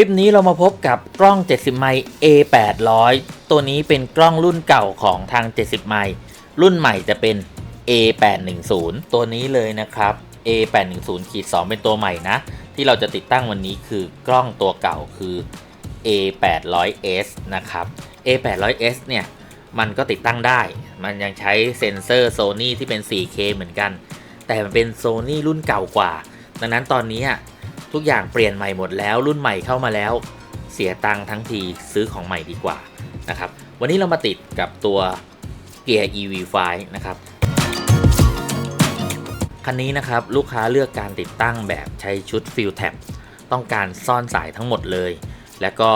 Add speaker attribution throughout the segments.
Speaker 1: ลิปนี้เรามาพบกับกล้อง 70 ไมล์ A 800 ตัวนี้เป็นกล้องรุ่นเก่าของทาง 70 ไมล์รุ่นใหม่จะเป็น A 810 ตัวนี้เลยนะครับ A 810 ขีด2เป็นตัวใหม่นะ ที่เราจะติดตั้งวันนี้คือกล้องตัวเก่าคือ A 800s นะครับ A 800s เนี่ย มันก็ติดตั้งได้ มันยังใช้เซ็นเซอร์ Sony ที่เป็น 4K เหมือนกัน แต่มันเป็น Sony รุ่นเก่ากว่า ดังนั้นตอนนี้ ทุกอย่างเปลี่ยนใหม่หมดแล้ว รุ่นใหม่เข้ามาแล้ว เสียตังค์ทั้งทีซื้อของใหม่ดีกว่านะครับวันนี้เรามาติดกับตัวเกียร์ EV5 นะครับคันนี้นะครับลูกค้าเลือกการติดตั้งแบบใช้ชุดฟิลแท็บต้องการซ่อนสายทั้งหมดเลย และก็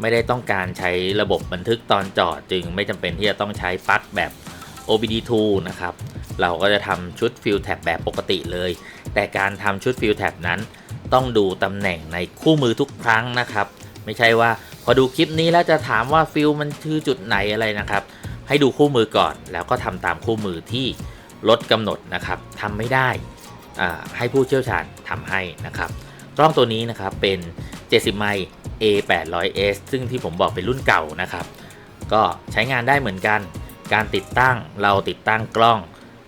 Speaker 1: ไม่ได้ต้องการใช้ระบบบันทึกตอนจอดจึงไม่จำเป็นที่จะต้องใช้ปลั๊กแบบ OBD2 นะครับ เราก็จะทำชุดฟิลแท็บแบบปกติเลย แต่การทำชุดฟิลแท็บนั้น ต้องดูตำแหน่งในคู่มือทุกครั้งนะครับ ไม่ใช่ว่าพอดูคลิปนี้แล้วจะถามว่าฟิลมันคือจุดไหนอะไรนะครับ ให้ดูคู่มือก่อน แล้วก็ทำตามคู่มือที่รถกำหนดนะครับทำไม่ได้อ่าให้ผู้เชี่ยวชาญทำให้นะครับ กล้องตัวนี้นะครับเป็น 70 ไมล์ A 800s ซึ่งที่ผมบอกเป็นรุ่นเก่านะครับ ก็ใช้งานได้เหมือนกัน การติดตั้งเราติดตั้งกล้อง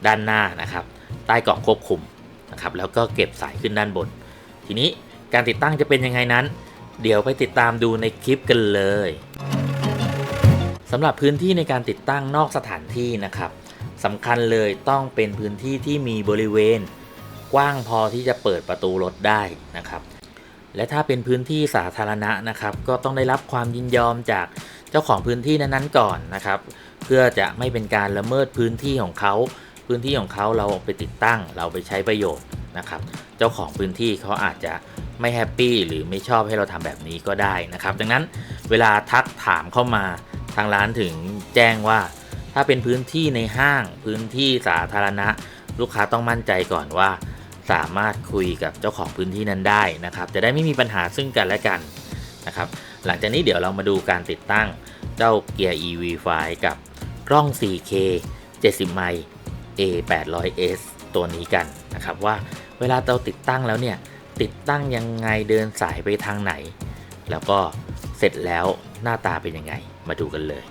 Speaker 1: ด้านหน้านะครับ ใต้กล่องควบคุมนะครับ แล้วก็เก็บสายขึ้นด้านบน ทีนี้การติดตั้งจะเป็นยังไงนั้น เดี๋ยวไปติดตามดูในคลิปกันเลยสำหรับพื้นที่ในการติดตั้งนอกสถานที่นะครับสำคัญเลยต้องเป็นพื้นที่ที่มีบริเวณ กว้างพอที่จะเปิดประตูรถได้นะครับ และถ้าเป็นพื้นที่สาธารณะนะครับ ก็ต้องได้รับความยินยอมจากเจ้าของพื้นที่นั้นๆก่อนนะครับ เพื่อจะไม่เป็นการละเมิดพื้นที่ของเขา พื้นที่ของเขาเราไปติดตั้งเราไปใช้ประโยชน์ นะครับ เจ้าของพื้นที่เขาอาจจะไม่แฮปปี้หรือไม่ชอบให้เราทำแบบนี้ก็ได้นะครับ ดังนั้นเวลาทักถามเข้ามาทางร้านถึงแจ้งว่า ถ้าเป็นพื้นที่ในห้างพื้นที่สาธารณะ ลูกค้าต้องมั่นใจก่อนว่า สามารถคุยกับเจ้าของพื้นที่นั้นได้นะครับ จะได้ไม่มีปัญหาซึ่งกันและกันนะครับ หลังจากนี้เดี๋ยวเรามาดูการติดตั้งเจ้าเกียร์ EV5 กับกล้อง 4K 70 ไมล์ A 800s ตัวนี้กันนะครับว่า เวลาเราติดตั้งแล้วเนี่ย ติดตั้งยังไงเดินสายไปทางไหน แล้วก็เสร็จแล้วหน้าตาเป็นยังไง มาดูกันเลย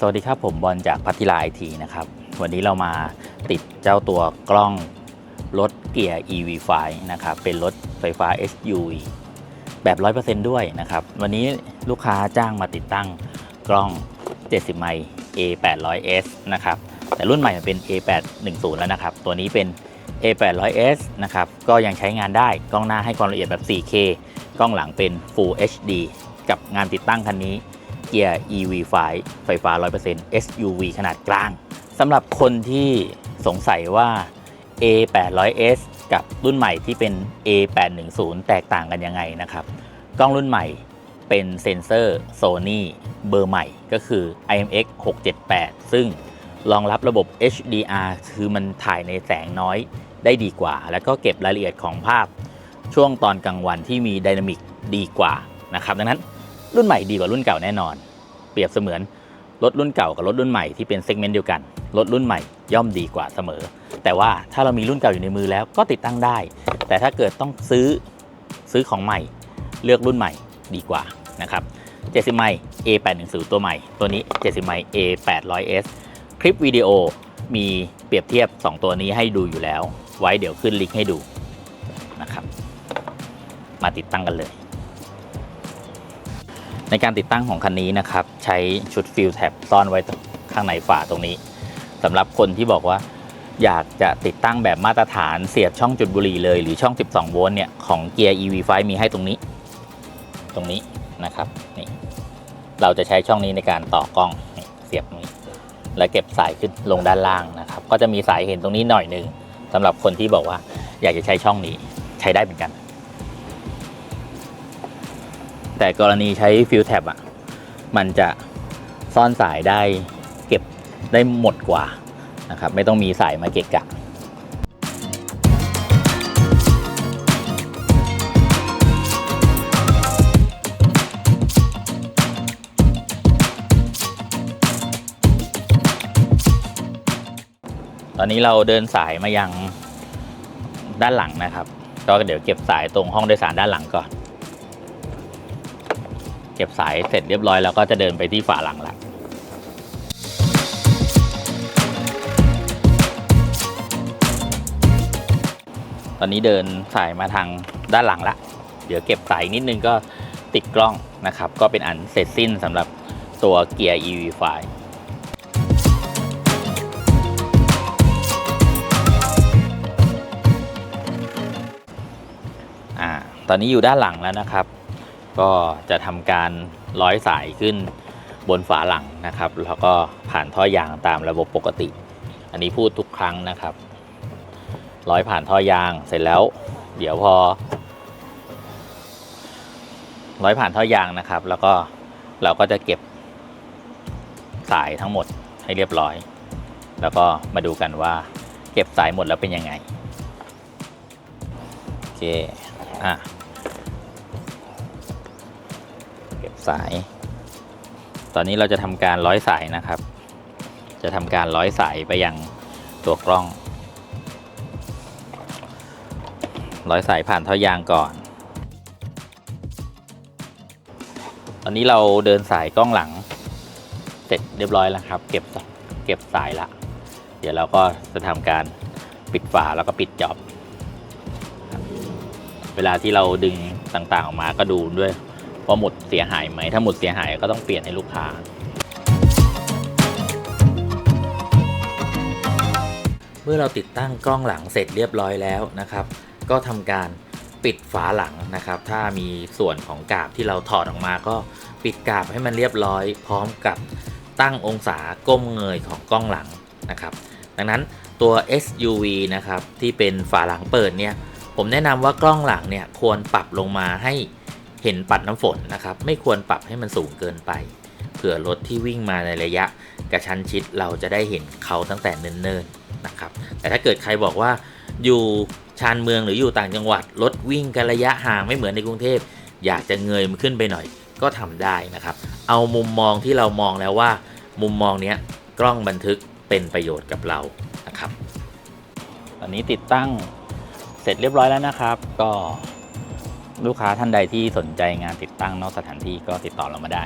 Speaker 1: สวัสดีครับผมบอลจากพัทยาไอทีนะครับ วันนี้เรามาติดเจ้าตัวกล้องรถเกียร์ EV5 นะครับ เป็นรถไฟฟ้า SUV แบบ 100%ด้วยนะครับ วันนี้ลูกค้าจ้างมาติดตั้งกล้อง 70 ไมล์ A800s นะครับ แต่รุ่นใหม่มันเป็น A810 แล้วนะครับ ตัวนี้เป็น A800s นะครับ ก็ยังใช้งานได้กล้องหน้าให้ความละเอียดแบบ 4K กล้องหลังเป็น Full HD กับงานติดตั้งคันนี้ เกียร์ EV5 ไฟฟ้า 100% SUV ขนาดกลางสำหรับคนที่สงสัยว่า A800s กับรุ่นใหม่ที่เป็น A810 แตกต่างกันยังไงนะครับ กล้องรุ่นใหม่เป็นเซ็นเซอร์ Sony เบอร์ใหม่ก็คือ IMX 678 ซึ่งรองรับระบบ HDR คือมันถ่ายในแสงน้อยได้ดีกว่า แล้วก็เก็บรายละเอียดของภาพช่วงตอนกลางวันที่มีไดนามิกดีกว่านะครับ ดังนั้น รุ่นใหม่ดีกว่ารุ่นเก่าแน่นอน เปรียบเสมือนรถรุ่นเก่ากับรถรุ่นใหม่ที่เป็นเซกเมนต์เดียวกัน รถรุ่นใหม่ย่อมดีกว่าเสมอ แต่ว่าถ้าเรามีรุ่นเก่าอยู่ในมือแล้วก็ติดตั้งได้ แต่ถ้าเกิดต้องซื้อซื้อของใหม่ เลือกรุ่นใหม่ดีกว่านะครับ 70 ไมล์ A810 ตัวใหม่ ตัวนี้ 70 ไมล์ A800s คลิปวิดีโอมีเปรียบเทียบ 2 ตัวนี้ให้ดูอยู่แล้ว ไว้เดี๋ยวขึ้นลิงก์ให้ดูนะครับ มาติดตั้งกันเลย ในการติดตั้งของคันนี้นะครับ ใช้ชุดฟิลแท็บซ่อนไว้ข้างในฝาตรงนี้สำหรับคนที่บอกว่า อยากจะติดตั้งแบบมาตรฐานเสียบช่องจุดบุหรี่เลย หรือช่อง 12 โวลต์เนี่ยของเกียร์ EV5 มีให้ตรงนี้ ตรงนี้นะครับนี่เราจะใช้ช่องนี้ในการต่อกล้องเสียบนี้ แล้วเก็บสายขึ้นลงด้านล่างนะครับ ก็จะมีสายเห็นตรงนี้หน่อยหนึ่งสำหรับคนที่บอกว่าอยากจะใช้ช่องนี้ใช้ได้เหมือนกัน แต่กรณีใช้ฟิลแท็บอะ มันจะซ่อนสายได้เก็บได้หมดกว่านะครับ ไม่ต้องมีสายมาเกะกะตอนนี้เราเดินสายมายังด้านหลังนะครับ ก็เดี๋ยวเก็บสายตรงห้องโดยสารด้านหลังก่อน เก็บสายเสร็จเรียบร้อยแล้วก็จะเดินไปที่ฝาหลังละตอนนี้เดินสายมาทางด้านหลังละ เดี๋ยวเก็บสายนิดนึงก็ติดกล้องนะครับ ก็เป็นอันเสร็จสิ้นสำหรับตัวเกียร์ EV5 อ่าตอนนี้อยู่ด้านหลังแล้วนะครับ ก็จะทำการร้อยสายขึ้นบนฝาหลังนะครับ แล้วก็ผ่านท่อยางตามระบบปกติ อันนี้พูดทุกครั้งนะครับ ร้อยผ่านท่อยางเสร็จแล้ว เดี๋ยวพอ ร้อยผ่านท่อยางนะครับ แล้วก็เราก็จะเก็บสายทั้งหมดให้เรียบร้อย แล้วก็มาดูกันว่าเก็บสายหมดแล้วเป็นยังไง โอเค อะ สาย ตอนนี้เราจะทำการร้อยสายนะครับ จะทำการร้อยสายไปยังตัวกล้อง ร้อยสายผ่านท่อยางก่อน ตอนนี้เราเดินสายกล้องหลัง เสร็จเรียบร้อยแล้วครับ เก็บเก็บสายละ เดี๋ยวเราก็จะทำการปิดฝาแล้วก็ปิดจอบ เวลาที่เราดึงต่างๆออกมาก็ดูด้วย ว่าหมดเสียหายไหม ถ้าหมดเสียหายก็ต้องเปลี่ยนให้ลูกค้า เมื่อเราติดตั้งกล้องหลังเสร็จเรียบร้อยแล้วนะครับ ก็ทำการปิดฝาหลังนะครับ ถ้ามีส่วนของกาบที่เราถอดออกมาก็ปิดกาบให้มันเรียบร้อย พร้อมกับตั้งองศาก้มเงยของกล้องหลังนะครับ ดังนั้นตัว SUV นะครับที่เป็นฝาหลังเปิดเนี่ยผมแนะนำว่ากล้องหลังเนี่ยควรปรับลงมาให้ เห็นปัดน้ำฝนนะครับ ไม่ควรปรับให้มันสูงเกินไป เผื่อรถที่วิ่งมาในระยะกระชั้นชิดเราจะได้เห็นเขาตั้งแต่เนิ่นๆนะครับ แต่ถ้าเกิดใครบอกว่าอยู่ชานเมืองหรืออยู่ต่างจังหวัด รถวิ่งกันระยะห่างไม่เหมือนในกรุงเทพ อยากจะเงยมันขึ้นไปหน่อยก็ทำได้นะครับ เอามุมมองที่เรามองแล้วว่า มุมมองเนี้ยกล้องบันทึกเป็นประโยชน์กับเรานะครับ ตอนนี้ติดตั้งเสร็จเรียบร้อยแล้วนะครับ ก็ ลูกค้าท่านใดที่สนใจงานติดตั้งนอกสถานที่ก็ติดต่อเรามาได้